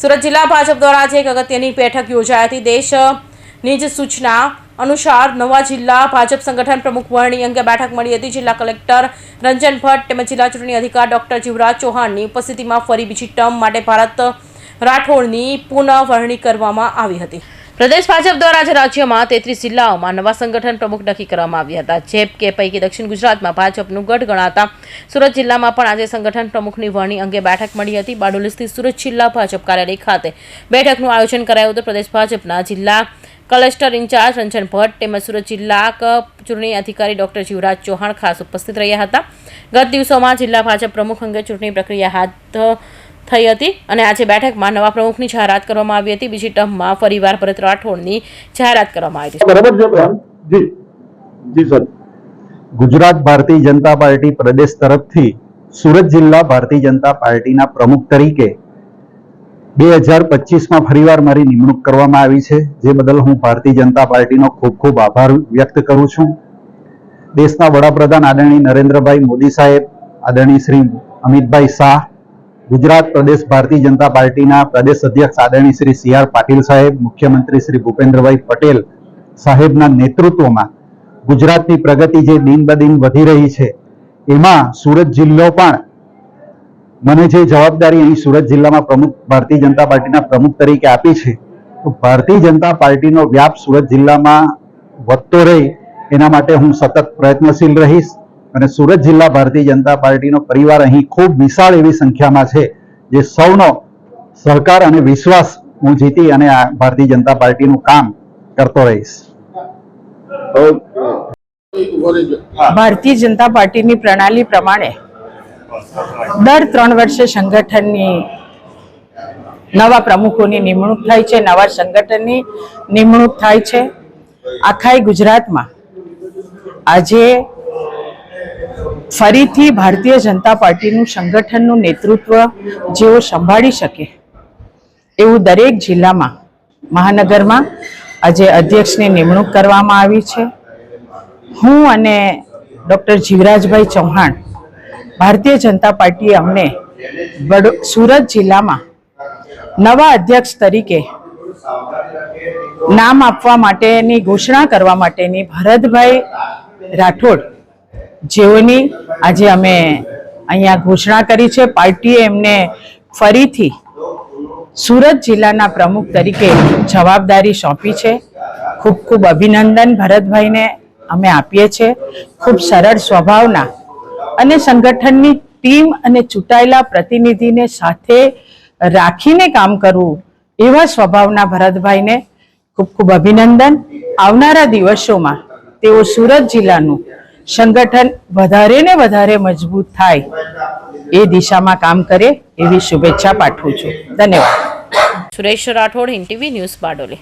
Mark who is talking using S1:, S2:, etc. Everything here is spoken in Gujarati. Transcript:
S1: સુરત જિલ્લા ભાજપ દ્વારા આજે એક અગત્યની બેઠક યોજાઈ હતી. દેશની જ સૂચના અનુસાર નવા જિલ્લા ભાજપ સંગઠન પ્રમુખ વરણી અંગે બેઠક મળી હતી. જિલ્લા કલેક્ટર રંજન ભટ્ટ તેમજ જિલ્લા ચૂંટણી અધિકારી ડોક્ટર જીવરાજ ચૌહાણની ઉપસ્થિતિમાં ફરી બીજી ટર્મ માટે ભારત રાઠોડની પુનઃવરણી કરવામાં આવી હતી. પ્રદેશ ભાજપ દ્વારા આજે રાજ્યમાં તેત્રીસ જિલ્લાઓમાં નવા સંગઠન પ્રમુખ નક્કી કરવામાં આવ્યા હતા. જે કે પૈકી દક્ષિણ ગુજરાતમાં ભાજપનું ગઢ ગણાતા સુરત જિલ્લામાં પણ આજે સંગઠન પ્રમુખની વરણી અંગે બેઠક મળી હતી. બારડોલી સુરત જિલ્લા ભાજપ કાર્યાલય ખાતે બેઠકનું આયોજન કરાયું હતું. પ્રદેશ ભાજપના જિલ્લા કલેક્ટર ઇન્ચાર્જ રંજન ભટ્ટ તેમજ સુરત જિલ્લા ચૂંટણી અધિકારી ડોક્ટર જીવરાજ ચૌહાણ ખાસ ઉપસ્થિત રહ્યા હતા. ગત દિવસોમાં જિલ્લા ભાજપ પ્રમુખ અંગે ચૂંટણી પ્રક્રિયા હાથ થઈ હતી અને આજે બેઠકમાં નવા પ્રમુખની જાહેરાત કરવામાં આવી હતી. બીજી ટર્મમાં ફરીવાર ભરત રાઠોડની જાહેરાત કરવામાં આવી છે
S2: બરાબર જી. જી સર.
S3: ગુજરાત ભારતીય જનતા પાર્ટી પ્રદેશ તરફથી સુરત જિલ્લા ભારતીય જનતા પાર્ટીના પ્રમુખ તરીકે બે હજાર પચીસમાં ફરીવાર મારી નિમણૂક કરવામાં આવી છે. જે બદલ હું ભારતીય જનતા પાર્ટીનો ખૂબ ખૂબ આભાર વ્યક્ત કરું છું. દેશના વડાપ્રધાન આદરણીય નરેન્દ્રભાઈ મોદી સાહેબ આદરણીય શ્રી અમિતભાઈ શાહ ગુજરાત પ્રદેશ ભારતીય જનતા પાર્ટીના પ્રદેશ અધ્યક્ષ આદરણીય શ્રી સી આર પાટીલ સાહેબ, મુખ્યમંત્રી શ્રી ભૂપેન્દ્રભાઈ પટેલ સાહેબના નેતૃત્વમાં ગુજરાતની પ્રગતિ જે દિન બ દિન વધી રહી છે, એમાં સુરત જિલ્લો પણ મને જે જવાબદારી અહીં સુરત જિલ્લામાં પ્રમુખ ભારતીય જનતા પાર્ટીના પ્રમુખ તરીકે આપી છે, તો ભારતીય જનતા પાર્ટીનો વ્યાપ સુરત જિલ્લામાં વધતો રહે, એના માટે હું સતત પ્રયત્નશીલ રહીશ. અને સુરત જિલ્લા ભારતીય જનતા પાર્ટીનો પરિવાર અહીં ખૂબ વિશાળ એવી સંખ્યામાં છે, જે સૌનો સહકાર અને વિશ્વાસ હું જીતી અને આ ભારતીય જનતા પાર્ટીનું કામ કરતો રહીશ.
S4: ભારતીય જનતા પાર્ટીની પ્રણાલી પ્રમાણે દર ત્રણ વર્ષે સંગઠનની નવા પ્રમુખોની નિમણૂક થાય છે, નવા સંગઠનની નિમણૂક થાય છે. આખાય ગુજરાતમાં આજે ફરીથી ભારતીય જનતા પાર્ટીનું સંગઠનનું નેતૃત્વ જેઓ સંભાળી શકે એવું દરેક જિલ્લામાં, મહાનગરમાં આજે અધ્યક્ષની નિમણૂક કરવામાં આવી છે. હું અને ડૉક્ટર જીવરાજભાઈ ચૌહાણ, ભારતીય જનતા પાર્ટીએ અમને સુરત જિલ્લામાં નવા અધ્યક્ષ તરીકે નામ આપવા માટેની ઘોષણા કરવા માટેની ભરતભાઈ રાઠોડ જેઓની આજે અમે અહીંયા ઘોષણા કરી છે. પાર્ટીએ એમને ફરીથી સુરત જિલ્લાના પ્રમુખ તરીકે જવાબદારી સોંપી છે. ખૂબ ખૂબ અભિનંદન ભરતભાઈને અમે આપીએ છીએ. ખૂબ સરળ સ્વભાવના અને સંગઠનની ટીમ અને ચૂંટાયેલા પ્રતિનિધિને સાથે રાખીને કામ કરવું એવા સ્વભાવના ભરતભાઈને ખૂબ ખૂબ અભિનંદન. આવનારા દિવસોમાં તેઓ સુરત જિલ્લાનું સંગઠન વધારે ને વધારે મજબૂત થાય એ દિશામાં કામ કરે એવી શુભેચ્છા પાઠવું છું. ધન્યવાદ.
S1: સુરેશ રાઠોડ ઇન્ટીવી ટીવી ન્યૂઝ બારડોલી.